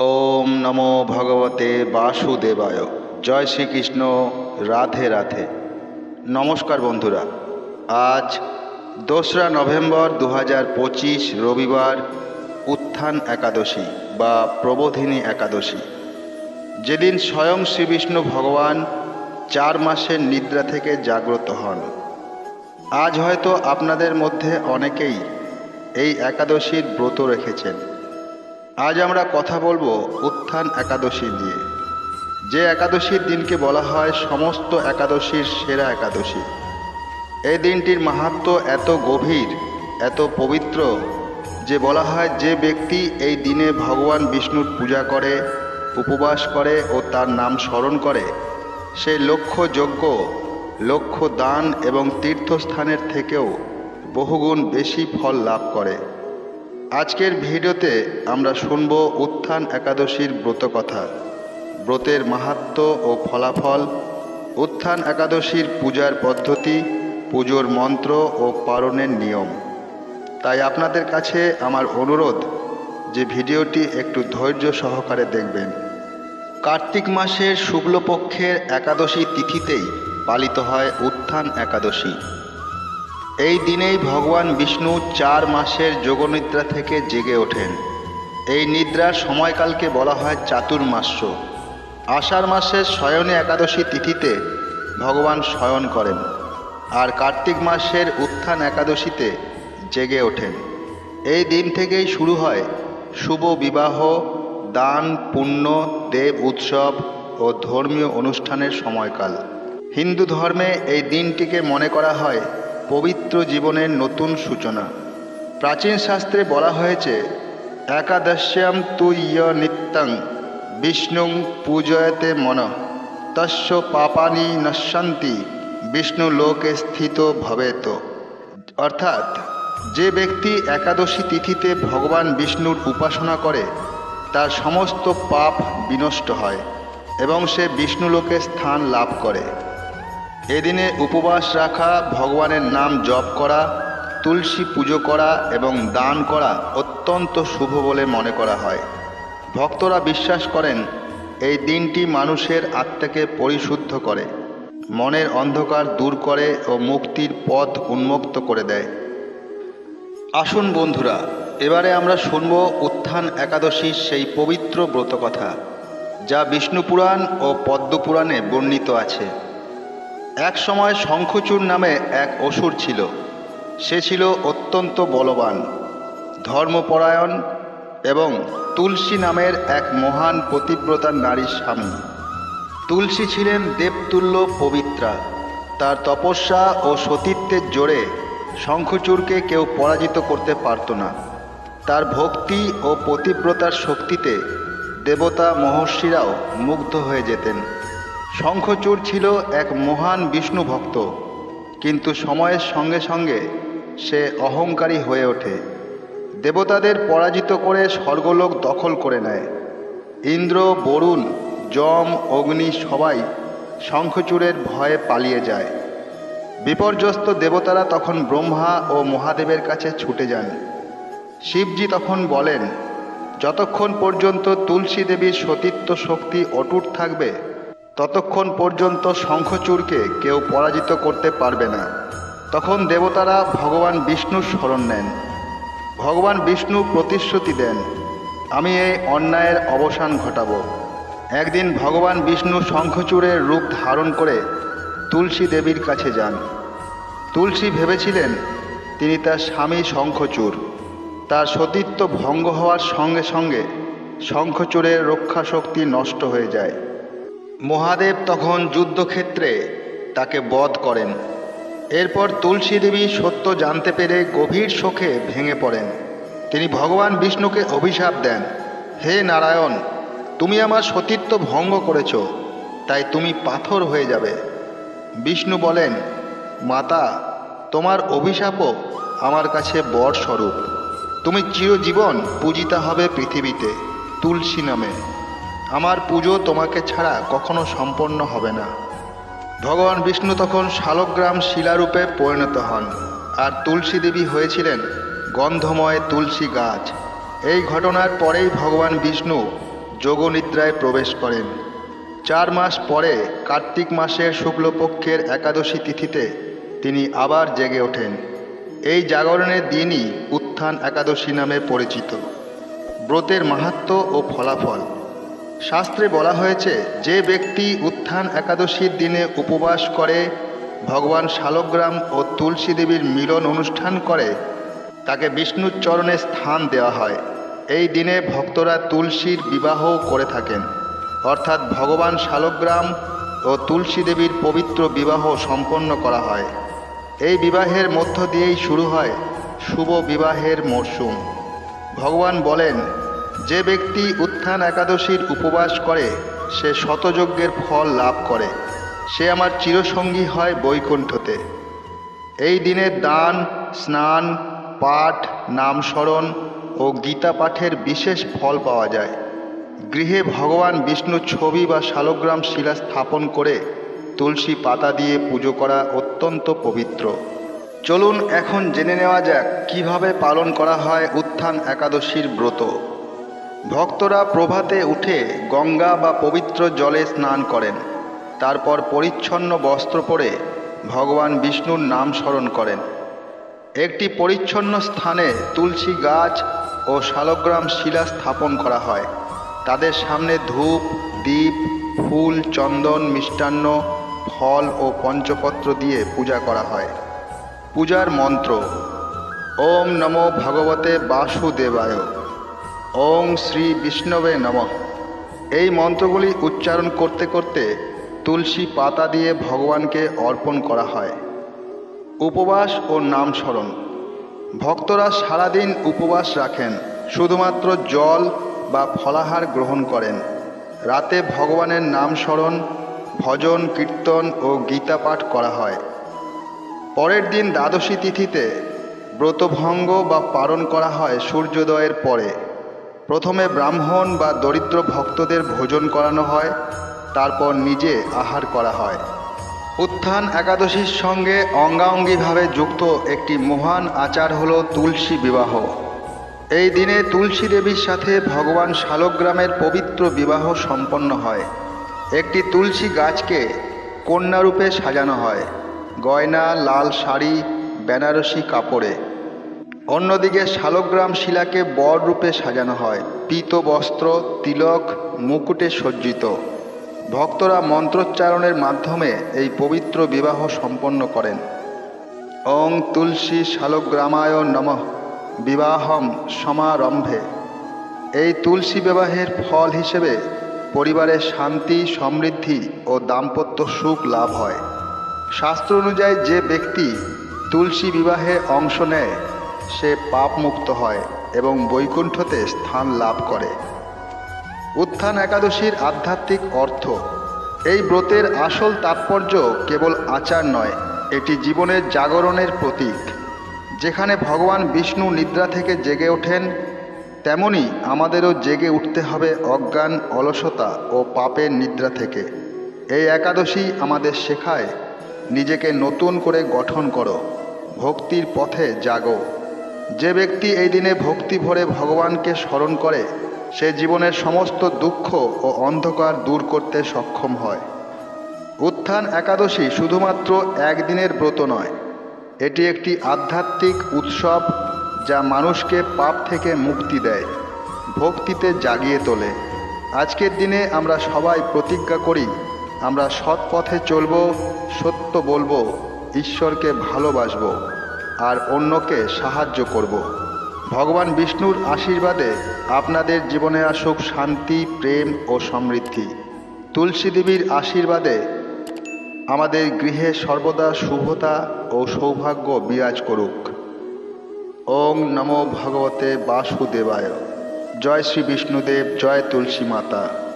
ওম নমো ভগবতে বাসুদেবায়। জয় শ্রীকৃষ্ণ। রাধে রাধে। নমস্কার বন্ধুরা। আজ দোসরা নভেম্বর দু পঁচিশ রবিবার উত্থান একাদশী বা প্রবোধিনী একাদশী। যেদিন স্বয়ং শ্রীবিষ্ণু ভগবান চার মাসের নিদ্রা থেকে জাগ্রত হন। আজ হয়তো আপনাদের মধ্যে অনেকেই এই একাদশীর ব্রত রেখেছেন। আজ আমরা কথা বলব উত্থান একাদশী নিয়ে। যে একাদশীর দিনকে বলা হয় সমস্ত একাদশীর সেরা একাদশী। এই দিনটির মাহাত্ম এত গভীর, এত পবিত্র, যে বলা হয় যে ব্যক্তি এই দিনে ভগবান বিষ্ণুর পূজা করে, উপবাস করে ও তার নাম স্মরণ করে, সে লক্ষ যজ্ঞ, লক্ষ দান এবং তীর্থস্থানের থেকেও বহুগুণ বেশি ফল লাভ করে। আজকের ভিডিওতে আমরা শুনব উত্থান একাদশীর ব্রত কথা, ব্রতের মাহাত্ম ও ফলাফল, উত্থান একাদশীর পূজার পদ্ধতি, পুজোর মন্ত্র ও পালনের নিয়ম। তাই আপনাদের কাছে আমার অনুরোধ যে ভিডিওটি একটু ধৈর্য সহকারে দেখবেন। কার্তিক মাসের শুক্লপক্ষের একাদশী তিথিতেই পালিত হয় উত্থান একাদশী। এই দিনেই ভগবান বিষ্ণু চার মাসের যোগনিদ্রা থেকে জেগে ওঠেন। এই নিদ্রার সময়কালকে বলা হয় চাতুর্মাস্য। আষাঢ় মাসের শয়নে একাদশী তিথিতে ভগবান শয়ন করেন আর কার্তিক মাসের উত্থান একাদশীতে জেগে ওঠেন। এই দিন থেকেই শুরু হয় শুভ বিবাহ, দান, পুণ্য, দেব উৎসব ও ধর্মীয় অনুষ্ঠানের সময়কাল। হিন্দু ধর্মে এই দিনটিকে মনে করা হয় পবিত্র জীবনের নতুন সূচনা। প্রাচীন শাস্ত্রে বলা হয়েছে একাদশ্যাম তু ইয় নিত্যং, বিষ্ণুং পূজয়তে মন, তস্য পাপানি নশ্যন্তি, বিষ্ণু লোকে স্থিত ভবেত অর্থাৎ, যে ব্যক্তি একাদশী তিথিতে ভগবান বিষ্ণুর উপাসনা করে, তার সমস্ত পাপ বিনষ্ট হয় এবং সে বিষ্ণুলোকে স্থান লাভ করে। এদিনে উপবাস রাখা, ভগবানের নাম জপ করা, তুলসী পুজো করা এবং দান করা অত্যন্ত শুভ বলে মনে করা হয়। ভক্তরা বিশ্বাস করেন, এই দিনটি মানুষের আত্মাকে পরিশুদ্ধ করে, মনের অন্ধকার দূর করে ও মুক্তির পথ উন্মুক্ত করে দেয়। আসুন বন্ধুরা, এবারে আমরা শুনব উত্থান একাদশীর সেই পবিত্র ব্রতকথা, যা বিষ্ণু পুরাণ ও পদ্মপুরাণে বর্ণিত আছে। এক সময় শঙ্খচূড় নামে এক অসুর ছিল। সে ছিল অত্যন্ত বলবান, ধর্মপরায়ণ এবং তুলসী নামের এক মহান পতিব্রতার নারীর স্বামী। তুলসী ছিলেন দেবতুল্য পবিত্রা। তার তপস্যা ও সতীত্বের জোরে শঙ্খচূড়কে কেউ পরাজিত করতে পারত না। তার ভক্তি ও পতিব্রতার শক্তিতে দেবতা মহর্ষিরাও মুগ্ধ হয়ে যেতেন। শঙ্খচূড় ছিল এক মহান বিষ্ণু ভক্ত, কিন্তু সময়ের সঙ্গে সঙ্গে সে অহংকারী হয়ে ওঠে। দেবতাদের পরাজিত করে স্বর্গলোক দখল করে নেয়। ইন্দ্র, বরুণ, যম, অগ্নি সবাই শঙ্খচূড়ের ভয়ে পালিয়ে যায়। বিপর্যস্ত দেবতারা তখন ব্রহ্মা ও মহাদেবের কাছে ছুটে যান। শিবজি তখন বলেন, যতক্ষণ পর্যন্ত তুলসী দেবীর সতীত্ব শক্তি অটুট থাকবে ততক্ষণ পর্যন্ত শঙ্খচূড়কে কেউ পরাজিত করতে পারবে না। তখন দেবতারা ভগবান বিষ্ণুর স্মরণ নেন। ভগবান বিষ্ণু প্রতিশ্রুতি দেন, আমি এই অন্যায়ের অবসান ঘটাব। একদিন ভগবান বিষ্ণু শঙ্খচূড়ের রূপ ধারণ করে তুলসী দেবীর কাছে যান। তুলসী ভেবেছিলেন, তিনি তার স্বামী শঙ্খচূড়। তার সতীত্ব ভঙ্গ হওয়ার সঙ্গে সঙ্গে শঙ্খচূড়ের রক্ষা শক্তি নষ্ট হয়ে যায়। মহাদেব তখন যুদ্ধক্ষেত্রে তাকে বধ করেন। এরপর তুলসী দেবী সত্য জানতে পেরে গভীর শোকে ভেঙে পড়েন। তিনি ভগবান বিষ্ণুকে অভিশাপ দেন, হে নারায়ণ, তুমি আমার সতীত্ব ভঙ্গ করেছ, তাই তুমি পাথর হয়ে যাবে। বিষ্ণু বলেন, মাতা, তোমার অভিশাপও আমার কাছে বর স্বরূপ তুমি চিরজীবন পূজিতা হবে পৃথিবীতে, তুলসী নামে। আমার পুজো তোমাকে ছাড়া কখনো সম্পন্ন হবে না। ভগবান বিষ্ণু তখন শালগ্রাম শিলারূপে পরিণত হন, আর তুলসী দেবী হয়েছিলেন গন্ধময় তুলসী গাছ। এই ঘটনার পরেই ভগবান বিষ্ণু যোগনিদ্রায় প্রবেশ করেন। চার মাস পরে কার্তিক মাসের শুক্লপক্ষের একাদশী তিথিতে তিনি আবার জেগে ওঠেন। এই জাগরণের দিনই উত্থান একাদশী নামে পরিচিত। ব্রতের মাহাত্ম্য ও ফলাফল শাস্ত্রে বলা হয়েছে, যে ব্যক্তি উত্থান একাদশীর দিনে উপবাস করে, ভগবান শালগ্রাম ও তুলসী দেবীর মিলন অনুষ্ঠান করে, তাকে বিষ্ণুর চরণে স্থান দেওয়া হয়। এই দিনে ভক্তরা তুলসীর বিবাহ করে থাকেন। অর্থাৎ ভগবান শালগ্রাম ও তুলসী দেবীর পবিত্র বিবাহ সম্পন্ন করা হয়। এই বিবাহের মধ্য দিয়েই শুরু হয় শুভ বিবাহের মরশুম। ভগবান বলেন যে ব্যক্তি উত্থান একাদশীর উপবাস করে, সে শতযজ্ঞের ফল লাভ করে। সে আমার চিরসঙ্গী হয় বৈকুণ্ঠতে। এই দিনে দান, স্নান, পাঠ, নামস্মরণ ও গীতা পাঠের বিশেষ ফল পাওয়া যায়। গৃহে ভগবান বিষ্ণুর ছবি বা শালগ্রাম শিলা স্থাপন করে তুলসী পাতা দিয়ে পুজো করা অত্যন্ত পবিত্র। চলুন এখন জেনে নেওয়া যাক কীভাবে পালন করা হয় উত্থান একাদশীর ব্রত। ভক্তরা প্রভাতে উঠে গঙ্গা বা পবিত্র জলে স্নান করেন। তারপর পরিচ্ছন্ন বস্ত্র পরে ভগবান বিষ্ণুর নাম স্মরণ করেন। একটি পরিচ্ছন্ন স্থানে তুলসী গাছ ও শালগ্রাম শিলা স্থাপন করা হয়। তাদের সামনে ধূপ দ্বীপ ফুল, চন্দন মিষ্টান্ন, ফল ও পঞ্চপত্র দিয়ে পূজা করা হয়। পূজার মন্ত্র, ওম নমো ভগবতে বাসুদেবায়। ওং শ্রী বিষ্ণবে নমঃ। এই মন্ত্রগুলি উচ্চারণ করতে করতে তুলসী পাতা দিয়ে ভগবানকে অর্পণ করা হয়। উপবাস ও নাম স্মরণ। ভক্তরা সারাদিন উপবাস রাখেন, শুধুমাত্র জল বা ফলাহার গ্রহণ করেন। রাতে ভগবানের নাম স্মরণ, ভজন, কীর্তন ও গীতা পাঠ করা হয়। পরের দিন দ্বাদশী তিথিতে ব্রতভঙ্গ বা পালন করা হয় সূর্যোদয়ের পরে। প্রথমে ব্রাহ্মণ বা দরিদ্র ভক্তদের ভোজন করানো হয়, তারপর নিজে আহার করা হয়। উত্থান একাদশীর সঙ্গে অঙ্গাঙ্গিভাবে যুক্ত একটি মহান আচার হল তুলসী বিবাহ। এই দিনে তুলসী দেবীর সাথে ভগবান শালগ্রামের পবিত্র বিবাহ সম্পন্ন হয়। একটি তুলসী গাছকে কন্যারূপে সাজানো হয়, গয়না, লাল শাড়ি, বেনারসি কাপড়ে। অন্যদিকে শালগ্রাম শিলাকে বর রূপে সাজানো হয়। পীত বস্ত্র, তিলক, মুকুটে সজ্জিত। ভক্তরা মন্ত্রোচ্চারণের মাধ্যমে এই পবিত্র বিবাহ সম্পন্ন করেন। ওং তুলসী শালগ্রামায় নমঃ। বিবাহম সমারম্ভে। এই তুলসী বিবাহের ফল হিসেবে পরিবারের শান্তি, সমৃদ্ধি ও দাম্পত্য সুখ লাভ হয়। শাস্ত্র অনুযায়ী যে ব্যক্তি তুলসী বিবাহে অংশ নেয় সে পাপমুক্ত হয় এবং বৈকুণ্ঠতে স্থান লাভ করে। উত্থান একাদশীর আধ্যাত্মিক অর্থ। এই ব্রতের আসল তাৎপর্য কেবল আচার নয়, এটি জীবনের জাগরণের প্রতীক। যেখানে ভগবান বিষ্ণু নিদ্রা থেকে জেগে ওঠেন, তেমনি আমাদেরও জেগে উঠতে হবে অজ্ঞান, অলসতা ও পাপের নিদ্রা থেকে। এই একাদশী আমাদের শেখায়, নিজেকে নতুন করে গঠন করো, ভক্তির পথে জাগো। যে ব্যক্তি এই দিনে ভক্তি ভরে ভগবানকে স্মরণ করে, সে জীবনের সমস্ত দুঃখ ও অন্ধকার দূর করতে সক্ষম হয়। উত্থান একাদশী শুধুমাত্র একদিনের ব্রত নয়, এটি একটি আধ্যাত্মিক উৎসব যা মানুষকে পাপ থেকে মুক্তি দেয়, ভক্তিতে জাগিয়ে তোলে। আজকের দিনে আমরা সবাই প্রতিজ্ঞা করি, আমরা সৎ পথে চলব, সত্য বলব, ঈশ্বরকে ভালোবাসবো। আর অন্যকে সাহায্য করব। ভগবান বিষ্ণুর আশীর্বাদে আপনাদের জীবনে আসুক শান্তি, প্রেম ও সমৃদ্ধি। তুলসী দেবীর আশীর্বাদে আমাদের গৃহে সর্বদা শুভতা ও সৌভাগ্য বিরাজ করুক। ওং নমো ভগবতে বাসুদেবায়। জয় শ্রী বিষ্ণুদেব, জয় তুলসী মাতা।